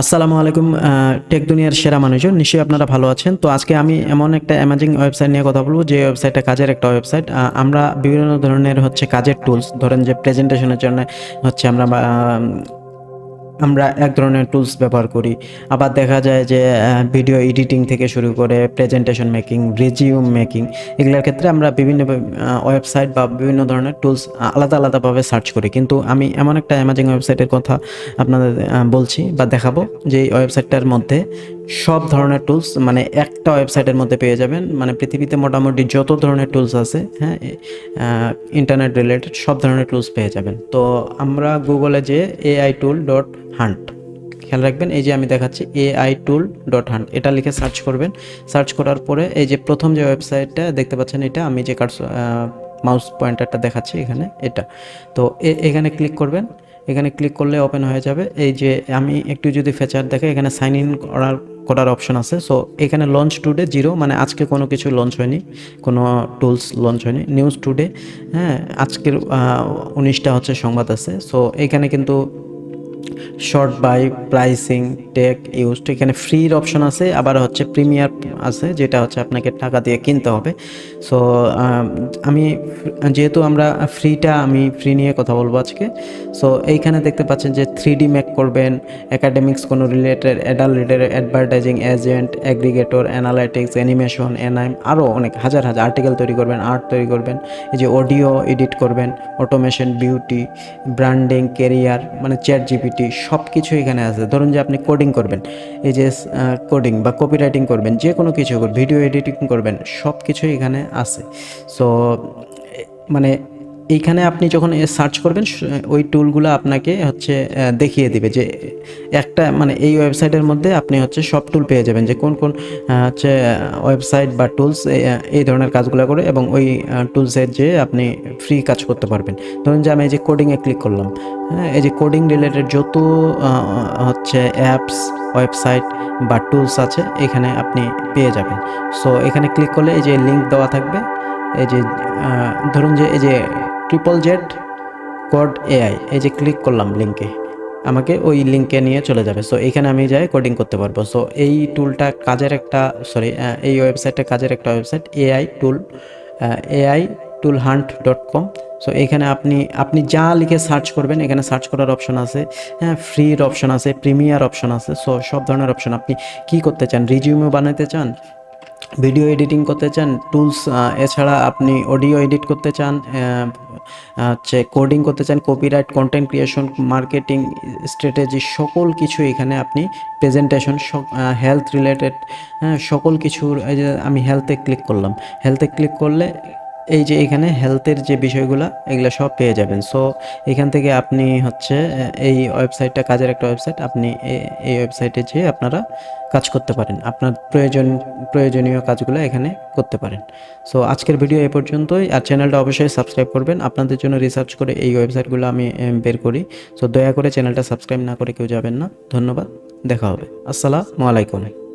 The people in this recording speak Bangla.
আসসালামু আলাইকুম টেক দুনিয়ার সেরা মানুষজন। নিশ্চয়ই আপনারা ভালো আছেন। তো আজকে আমি এমন একটা অ্যামাজিং ওয়েবসাইট নিয়ে কথা বলব, যে ওয়েবসাইটটা কাজের একটা ওয়েবসাইট আমরা বিভিন্ন ধরনের হচ্ছে কাজের টুলস ধরেন যে প্রেজেন্টেশনের জন্য হচ্ছে আমরা আমরা এক ধরনের টুলস ব্যবহার করি। আবার দেখা যায় যে ভিডিও এডিটিং থেকে শুরু করে প্রেজেন্টেশন মেকিং রেজিউম মেকিং এগুলোর ক্ষেত্রে আমরা বিভিন্ন ওয়েবসাইট বা বিভিন্ন ধরনের টুলস আলাদা আলাদাভাবে সার্চ করি। কিন্তু আমি এমন একটা অ্যামাজিং ওয়েবসাইটের কথা আপনাদের বলছি বা দেখাবো যে ওয়েবসাইটটার মধ্যে সব ধরনের টুলস মানে একটা ওয়েবসাইটের মধ্যে পেয়ে যাবেন। মানে পৃথিবীতে মোটামুটি যত ধরনের টুলস আছে হ্যাঁ ইন্টারনেট রিলেটেড সব ধরনের টুলস পেয়ে যাবেন। তো আমরা গুগলে যে এআই টুল ডট হান্ট খেয়াল রাখবেন, এই যে আমি দেখাচ্ছি এআই টুল ডট হান্ট এটা লিখে সার্চ করবেন। সার্চ করার পরে এই যে প্রথম যে ওয়েবসাইটটা দেখতে পাচ্ছেন এটা, আমি যে কার্স মাউস পয়েন্টারটা দেখাচ্ছি এখানে, এটা। তো এখানে ক্লিক করবেন, এখানে ক্লিক করলে ওপেন হয়ে যাবে। এই যে আমি একটু যদি ফেচার দেখে, এখানে সাইন ইন করার করার অপশন আছে। সো এখানে লঞ্চ টুডে জিরো মানে আজকে কোনো কিছু লঞ্চ হয়নি, কোনো টুলস লঞ্চ হয়নি। নিউজ টুডে হ্যাঁ আজকের উনিশটা হচ্ছে সংবাদ আছে। সো এখানে কিন্তু short by pricing tech used এখানে ফ্রির অপশন আছে, আবার হচ্ছে প্রিমিয়ার আছে, যেটা হচ্ছে আপনাকে টাকা দিয়ে কিনতে হবে। সো আমি, যেহেতু আমরা ফ্রিটা আমি ফ্রি নিয়ে কথা বলব আজকে। সো এইখানে দেখতে পাচ্ছেন যে থ্রি ডি মেক করবেন একাডেমিক্স কোনো related adult related advertising agent aggregator analytics animation anime আরও অনেক, হাজার হাজার আর্টিকেল তৈরি করবেন আর্ট তৈরি করবেন, এই যে অডিও এডিট করবেন অটোমেশন বিউটি ব্র্যান্ডিং কেরিয়ার মানে চ্যাট জিপিটি সব কিছু এখানে আছে। ধরুন যে আপনি কোডিং করবেন, এই যে কোডিং বা কপি রাইটিং করবেন, যে কোনো কিছু ভিডিও এডিটিং করবেন সব কিছুই এখানে আছে। সো মানে এইখানে আপনি যখন সার্চ করবেন ওই টুলগুলো আপনাকে হচ্ছে দেখিয়ে দিবে যে, একটা মানে এই ওয়েবসাইটের মধ্যে আপনি হচ্ছে সব টুল পেয়ে যাবেন যে কোন কোন হচ্ছে ওয়েবসাইট বা টুলস এই ধরনের কাজগুলো করে এবং ওই টুলসের যে আপনি ফ্রি কাজ করতে পারবেন। ধরুন যে আমি এই যে কোডিংয়ে ক্লিক করলাম হ্যাঁ এই যে কোডিং রিলেটেড যত হচ্ছে অ্যাপস ওয়েবসাইট বা টুলস আছে, এখানে আপনি পেয়ে যাবেন। সো এখানে ক্লিক করলে এই যে লিঙ্ক দেওয়া থাকবে, এই যে ধরুন যে এই যে ট্রিপল জেড কোড এআই এই যে ক্লিক করলাম লিঙ্কে আমাকে ওই লিঙ্কে নিয়ে চলে যাবে। সো এখানে আমি যাই কোডিং করতে পারব। সো এই টুলটা কাজের একটা সরি এই ওয়েবসাইটটা কাজের একটা website AI tool AI tool hunt dot com so এখানে আপনি আপনি যা লিখে সার্চ করবেন, এখানে সার্চ করার অপশন আছে। হ্যাঁ ফ্রির অপশন আছে প্রিমিয়ার অপশন আছে। সো সব ধরনের অপশন আপনি কি করতে চান রিজিউমে বানাতে চান ভিডিও এডিটিং করতে চান টুলস এছাড়া আপনি অডিও এডিট করতে চান হচ্ছে কোডিং করতে চান copyright content creation marketing strategy সকল কিছু এখানে আপনি প্রেজেন্টেশন হেলথ রিলেটেড হ্যাঁ সকল কিছুর আমি হেলথে ক্লিক করলাম। হেলথে ক্লিক করলে এই যে এখানে হেলথের যে বিষয়গুলো, এগুলো সব পেয়ে যাবেন। সো এখান থেকে আপনি হচ্ছে এই ওয়েবসাইটটা কাজের একটা ওয়েবসাইট আপনি এই ওয়েবসাইটে যেয়ে আপনারা কাজ করতে পারেন। আপনার প্রয়োজন, প্রয়োজনীয় কাজগুলো এখানে করতে পারেন। সো আজকের ভিডিও এ পর্যন্তই। আর চ্যানেলটা অবশ্যই সাবস্ক্রাইব করবেন। আপনাদের জন্য রিসার্চ করে এই ওয়েবসাইটগুলো আমি বের করি। সো দয়া করে চ্যানেলটা সাবস্ক্রাইব না করে কেউ যাবেন না। ধন্যবাদ। দেখা হবে। আসসালামু আলাইকুম।